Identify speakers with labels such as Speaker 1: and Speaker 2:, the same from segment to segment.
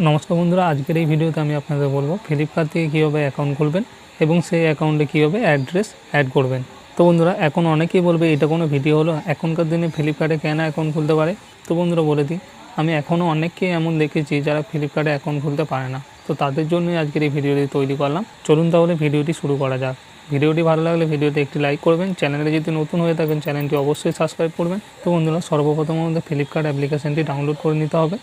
Speaker 1: নমস্কার বন্ধুরা, আজকের এই ভিডিওতে আমি আপনাদের বলব ফ্লিপকার্ট থেকে কীভাবে অ্যাকাউন্ট খুলবেন এবং সেই অ্যাকাউন্টে কীভাবে অ্যাড্রেস অ্যাড করবেন। তো বন্ধুরা, এখন অনেকেই বলবে, এটা কোনো ভিডিও হলো, এখনকার দিনে ফ্লিপকার্টে কেন অ্যাকাউন্ট খুলতে পারে? তো বন্ধুরা, বলে দিই, আমি এখনও অনেককেই এমন দেখেছি যারা ফ্লিপকার্টে অ্যাকাউন্ট খুলতে পারে না। তো তাদের জন্যই আজকের এই ভিডিওটি তৈরি করলাম। চলুন তাহলে ভিডিওটি শুরু করা যাক। ভিডিওটি ভালো লাগলে ভিডিওতে একটি লাইক করবেন। চ্যানেলে যদি নতুন হয়ে থাকেন চ্যানেলটি অবশ্যই সাবস্ক্রাইব করবেন। তো বন্ধুরা, সর্বপ্রথম আমাদের ফ্লিপকার্ট অ্যাপ্লিকেশনটি ডাউনলোড করে নিতে হবে।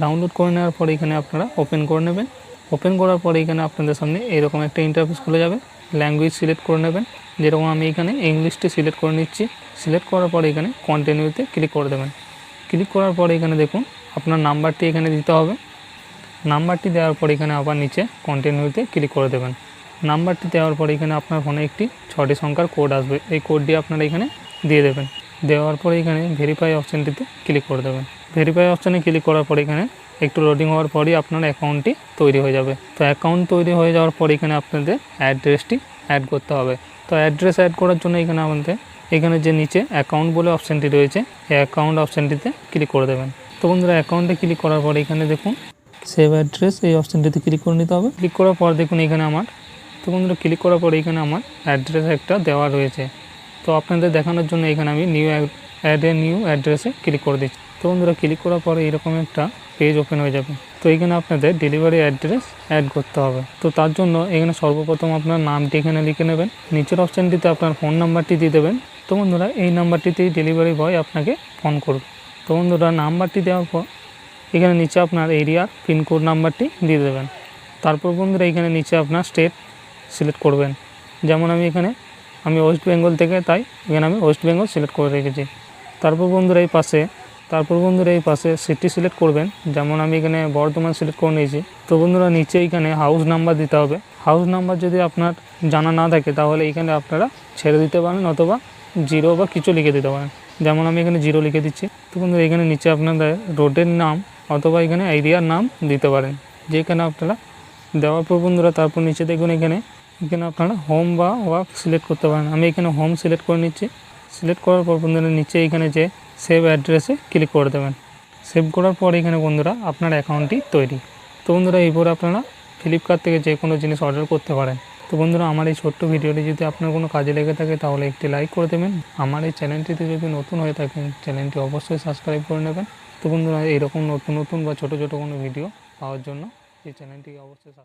Speaker 1: ডাউনলোড করে নেওয়ার পরে এখানে আপনারা ওপেন করে নেবেন। ওপেন করার পরে এখানে আপনাদের সামনে এরকম একটা ইন্টারফেস খুলে যাবে। ল্যাঙ্গুয়েজ সিলেক্ট করে নেবেন। যেরকম আমি এখানে ইংলিশটি সিলেক্ট করে নিচ্ছি। সিলেক্ট করার পরে এখানে কন্টিনিউতে ক্লিক করে দেবেন। ক্লিক করার পরে এখানে দেখুন, আপনার নাম্বারটি এখানে দিতে হবে। নাম্বারটি দেওয়ার পর এখানে আবার নিচে কন্টিনিউতে ক্লিক করে দেবেন। নাম্বারটি দেওয়ার পরে এখানে আপনার ফোনে একটি ছটি সংখ্যার কোড আসবে। এই কোডটি আপনারা এখানে দিয়ে দেবেন। দেওয়ার পরে এখানে ভেরিফাই অপশানটিতে ক্লিক করে দেবেন। ভেরিফাই অপশানে ক্লিক করার পর এখানে একটু লোডিং হওয়ার পরই আপনার অ্যাকাউন্টটি তৈরি হয়ে যাবে। তো অ্যাকাউন্ট তৈরি হয়ে যাওয়ার পর এখানে আপনাদের অ্যাড্রেসটি অ্যাড করতে হবে। তো অ্যাড্রেস অ্যাড করার জন্য এখানে আমাদের এখানে যে নিচে অ্যাকাউন্ট বলে অপশানটি রয়েছে, এই অ্যাকাউন্ট অপশানটিতে ক্লিক করে দেবেন। তো বন্ধুরা অ্যাকাউন্টে ক্লিক করার পর এখানে দেখুন সেভ অ্যাড্রেস এই অপশানটিতে ক্লিক করে নিতে হবে। ক্লিক করার পর দেখুন এখানে আমার, তো বন্ধুরা ক্লিক করার পর এখানে আমার অ্যাড্রেস একটা দেওয়া রয়েছে। তো আপনাদের দেখানোর জন্য এখানে আমি নিউ অ্যাড নিউ অ্যাড্রেসে ক্লিক করে দিচ্ছি। তো বন্ধুরা ক্লিক করার পরে এরকম একটা পেজ ওপেন হয়ে যাবে। তো এখানে আপনাদের ডেলিভারি অ্যাড্রেস অ্যাড করতে হবে। তো তার জন্য এখানে সর্বপ্রথম আপনার নামটি এখানে লিখে নেবেন। নিচের অপশানটিতে আপনার ফোন নাম্বারটি দিয়ে দেবেন। তো বন্ধুরা এই নাম্বারটিতেই ডেলিভারি বয় আপনাকে ফোন করবে। তো বন্ধুরা নাম্বারটি দেওয়ার পর এখানে নিচে আপনার এরিয়ার পিনকোড নাম্বারটি দিয়ে দেবেন। তারপর বন্ধুরা এখানে নিচে আপনার স্টেট সিলেক্ট করবেন। যেমন আমি এখানে আমি ওয়েস্ট বেঙ্গল থেকে, তাই এখানে আমি ওয়েস্ট বেঙ্গল সিলেক্ট করে রেখেছি। তারপর বন্ধুরা এই পাশে, তারপর বন্ধুরা এই পাশে সিটি সিলেক্ট করবেন। যেমন আমি এখানে বর্ধমান সিলেক্ট করে নিয়েছি। তো বন্ধুরা নিচে এখানে হাউস নাম্বার দিতে হবে। হাউস নাম্বার যদি আপনার জানা না থাকে, তাহলে এখানে আপনারা ছেড়ে দিতে পারেন অথবা জিরো বা কিছু লিখে দিতে পারেন। যেমন আমি এখানে জিরো লিখে দিচ্ছি। তো বন্ধুরা এখানে নিচে আপনাদের রোডের নাম অথবা এখানে এরিয়ার নাম দিতে পারেন। যেখানে আপনারা দেওয়ার পর বন্ধুরা, তারপর নিচে দেখুন এখানে এখানে আপনারা হোম বা ওয়ার্ক সিলেক্ট করতে পারেন। আমি এখানে হোম সিলেক্ট করে নিচ্ছি। সিলেক্ট করার পর বন্ধুরা নিচে এখানে যে সেভ অ্যাড্রেসে ক্লিক করে দেবেন। সেভ করার পর এখানে বন্ধুরা আপনার অ্যাকাউন্টটি তৈরি। তো বন্ধুরা এরপর আপনারা ফ্লিপকার্ট থেকে যে কোনো জিনিস অর্ডার করতে পারেন। তো বন্ধুরা আমার এই ছোট্ট ভিডিওটি যদি আপনার কোনো কাজে লেগে থাকে তাহলে একটি লাইক করে দেবেন। আমার এই চ্যানেলটিতে যদি নতুন হয়ে থাকেন চ্যানেলটি অবশ্যই সাবস্ক্রাইব করে নেবেন। তো বন্ধুরা এরকম নতুন নতুন বা ছোটো ছোটো কোনো ভিডিও পাওয়ার জন্য এই চ্যানেলটিকে অবশ্যই সাবস্ক্রাইব